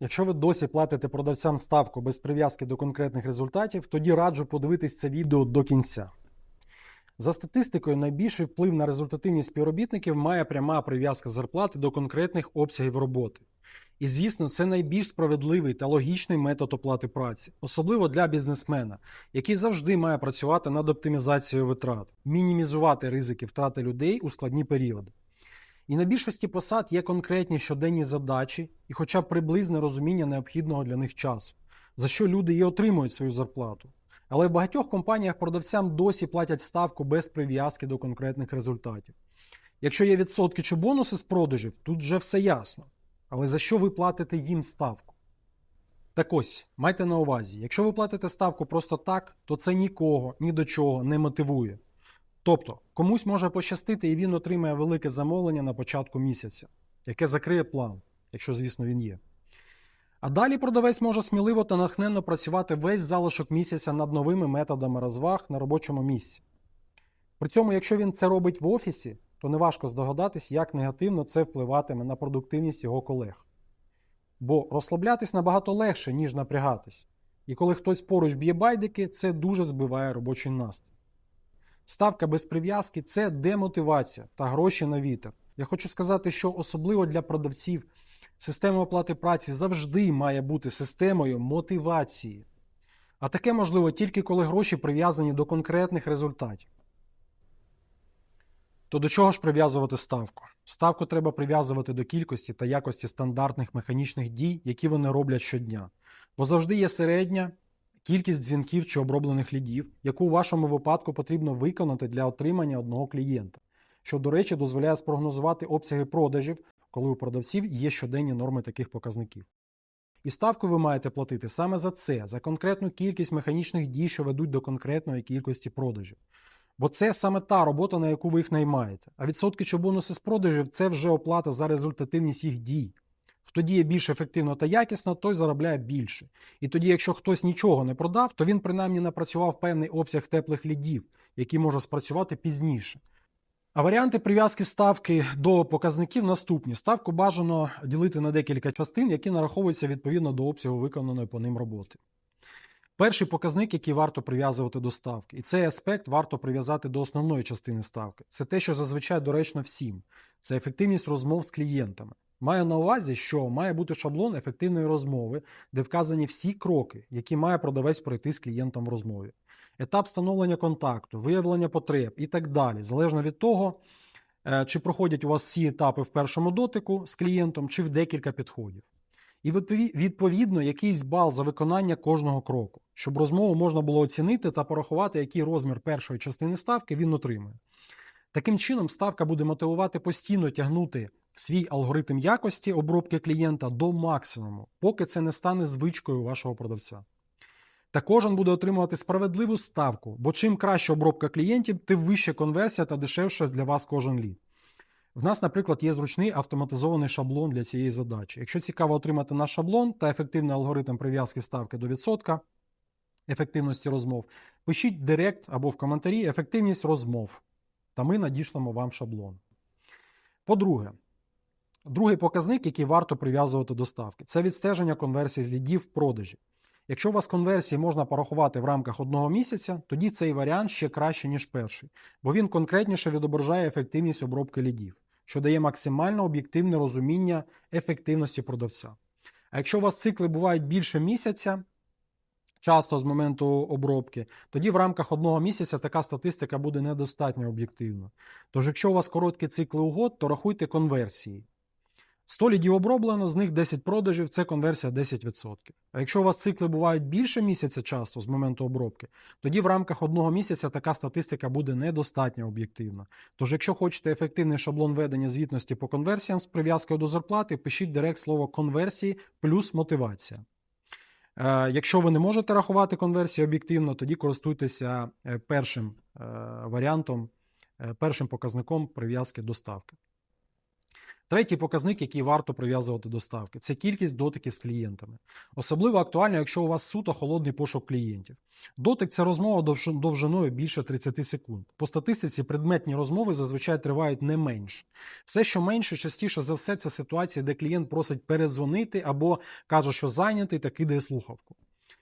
Якщо ви досі платите продавцям ставку без прив'язки до конкретних результатів, тоді раджу подивитись це відео до кінця. За статистикою, найбільший вплив на результативність співробітників має пряма прив'язка зарплати до конкретних обсягів роботи. І, звісно, це найбільш справедливий та логічний метод оплати праці, особливо для бізнесмена, який завжди має працювати над оптимізацією витрат, мінімізувати ризики втрати людей у складні періоди. І на більшості посад є конкретні щоденні задачі і хоча б приблизне розуміння необхідного для них часу, за що люди і отримують свою зарплату. Але в багатьох компаніях продавцям досі платять ставку без прив'язки до конкретних результатів. Якщо є відсотки чи бонуси з продажів, тут вже все ясно. Але за що ви платите їм ставку? Так ось, майте на увазі, якщо ви платите ставку просто так, то це нікого ні до чого не мотивує. Тобто, комусь може пощастити і він отримає велике замовлення на початку місяця, яке закриє план, якщо, звісно, він є. А далі продавець може сміливо та натхненно працювати весь залишок місяця над новими методами розваг на робочому місці. При цьому, якщо він це робить в офісі, то неважко здогадатись, як негативно це впливатиме на продуктивність його колег. Бо розслаблятись набагато легше, ніж напрягатись. І коли хтось поруч б'є байдики, це дуже збиває робочий настрій. Ставка без прив'язки це демотивація та гроші на вітер. Я хочу сказати, що особливо для продавців система оплати праці завжди має бути системою мотивації. А таке можливо тільки коли гроші прив'язані до конкретних результатів. То до чого ж прив'язувати ставку? Ставку треба прив'язувати до кількості та якості стандартних механічних дій, які вони роблять щодня. Бо завжди є середня кількість дзвінків чи оброблених лідів, яку у вашому випадку потрібно виконати для отримання одного клієнта, що, до речі, дозволяє спрогнозувати обсяги продажів, коли у продавців є щоденні норми таких показників. І ставку ви маєте платити саме за це, за конкретну кількість механічних дій, що ведуть до конкретної кількості продажів. Бо це саме та робота, на яку ви їх наймаєте. А відсотки чи бонуси з продажів це вже оплата за результативність їх дій. Хто діє більш ефективно та якісно, той заробляє більше. І тоді, якщо хтось нічого не продав, то він принаймні напрацював певний обсяг теплих лідів, який може спрацювати пізніше. А варіанти прив'язки ставки до показників наступні. Ставку бажано ділити на декілька частин, які нараховуються відповідно до обсягу виконаної по ним роботи. Перший показник, який варто прив'язувати до ставки, і цей аспект варто прив'язати до основної частини ставки. Це те, що зазвичай доречно всім. Це ефективність розмов з клієнтами. Маю на увазі, що має бути шаблон ефективної розмови, де вказані всі кроки, які має продавець пройти з клієнтом в розмові. Етап встановлення контакту, виявлення потреб і так далі, залежно від того, е, чи проходять у вас всі етапи в першому дотику з клієнтом, чи в декілька підходів. І відповідно якийсь бал за виконання кожного кроку, щоб розмову можна було оцінити та порахувати, який розмір першої частини ставки він отримує. Таким чином, ставка буде мотивувати постійно тягнути свій алгоритм якості обробки клієнта до максимуму, поки це не стане звичкою вашого продавця. Та кожен буде отримувати справедливу ставку, бо чим краща обробка клієнтів, тим вища конверсія та дешевше для вас кожен лід. В нас, наприклад, є зручний автоматизований шаблон для цієї задачі. Якщо цікаво отримати наш шаблон та ефективний алгоритм прив'язки ставки до відсотка ефективності розмов, пишіть директ або в коментарі ефективність розмов, та ми надішлемо вам шаблон. По-друге, другий показник, який варто прив'язувати до ставки, це відстеження конверсії з лідів в продажі. Якщо у вас конверсії можна порахувати в рамках одного місяця, тоді цей варіант ще краще, ніж перший, бо він конкретніше відображає ефективність обробки лідів, що дає максимально об'єктивне розуміння ефективності продавця. А якщо у вас цикли бувають більше місяця, часто з моменту обробки, тоді в рамках одного місяця така статистика буде недостатньо об'єктивна. Тож, якщо у вас короткі цикли угод, то рахуйте конверсії. 100 лідів оброблено, з них 10 продажів це конверсія 10%. А якщо у вас цикли бувають більше місяця часто з моменту обробки, тоді в рамках одного місяця така статистика буде недостатньо об'єктивна. Тож, якщо хочете ефективний шаблон ведення звітності по конверсіям з прив'язкою до зарплати, пишіть директ слово конверсії плюс мотивація. Е, Якщо ви не можете рахувати конверсії об'єктивно, тоді користуйтеся е, першим е, варіантом, першим показником прив'язки до ставки. Третій показник, який варто прив'язувати до ставки, це кількість дотиків з клієнтами. Особливо актуально, якщо у вас суто холодний пошук клієнтів. Дотик це розмова довжиною більше 30 секунд. По статистиці предметні розмови зазвичай тривають не менше. Все, що менше, частіше за все, це ситуація, де клієнт просить передзвонити або каже, що зайнятий та кидає слухавку.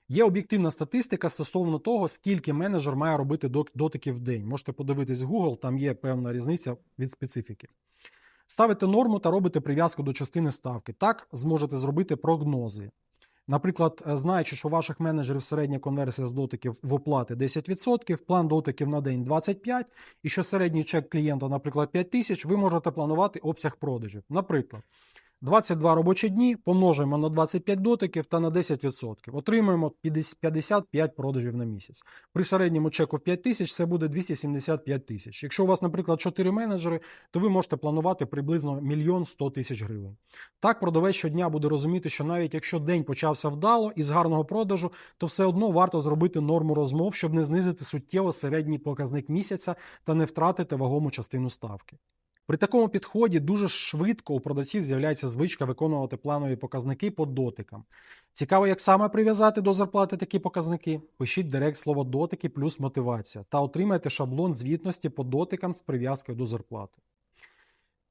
Є об'єктивна статистика стосовно того, скільки менеджер має робити дотиків в день. Можете подивитись в Google, там є певна різниця від специфіки. Ставите норму та робите прив'язку до частини ставки. Так зможете зробити прогнози. Наприклад, е, знаючи, що у ваших менеджерів середня конверсія з дотиків в оплати 10%, план дотиків на день 25%, і що середній чек клієнта, наприклад, 5 тисяч, ви можете планувати обсяг продажів. Наприклад, 22 робочі дні помножуємо на 25 дотиків та на 10%. Отримуємо 55 продажів на місяць. При середньому чеку в 5 тисяч це буде 275 тисяч. Якщо у вас, наприклад, 4 менеджери, то ви можете планувати приблизно мільйон 100 тисяч гривень. Так, продавець щодня буде розуміти, що навіть якщо день почався вдало і з гарного продажу, то все одно варто зробити норму розмов, щоб не знизити суттєво середній показник місяця та не втратити вагому частину ставки. При такому підході дуже швидко у продавців з'являється звичка виконувати планові показники по дотикам. Цікаво, як саме прив'язати до зарплати такі показники? Пишіть директ слово дотики плюс мотивація та отримайте шаблон звітності по дотикам з прив'язкою до зарплати.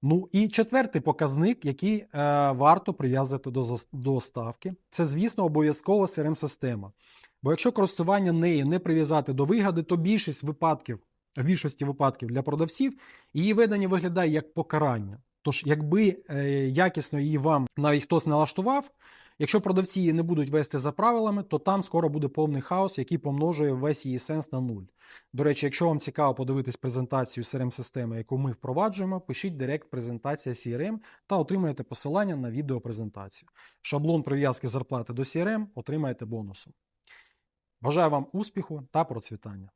Ну і четвертий показник, який е, варто прив'язати до, до ставки, це, звісно, обов'язково CRM-система. Бо якщо користування нею не прив'язати до вигоди, то більшість випадків, в більшості випадків для продавців її ведення виглядає як покарання. Тож, якби е, якісно її вам навіть хтось налаштував, якщо продавці її не будуть вести за правилами, то там скоро буде повний хаос, який помножує весь її сенс на нуль. До речі, якщо вам цікаво подивитись презентацію CRM-системи, яку ми впроваджуємо, пишіть директ презентація CRM та отримаєте посилання на відеопрезентацію. Шаблон прив'язки зарплати до CRM отримаєте бонусом. Бажаю вам успіху та процвітання!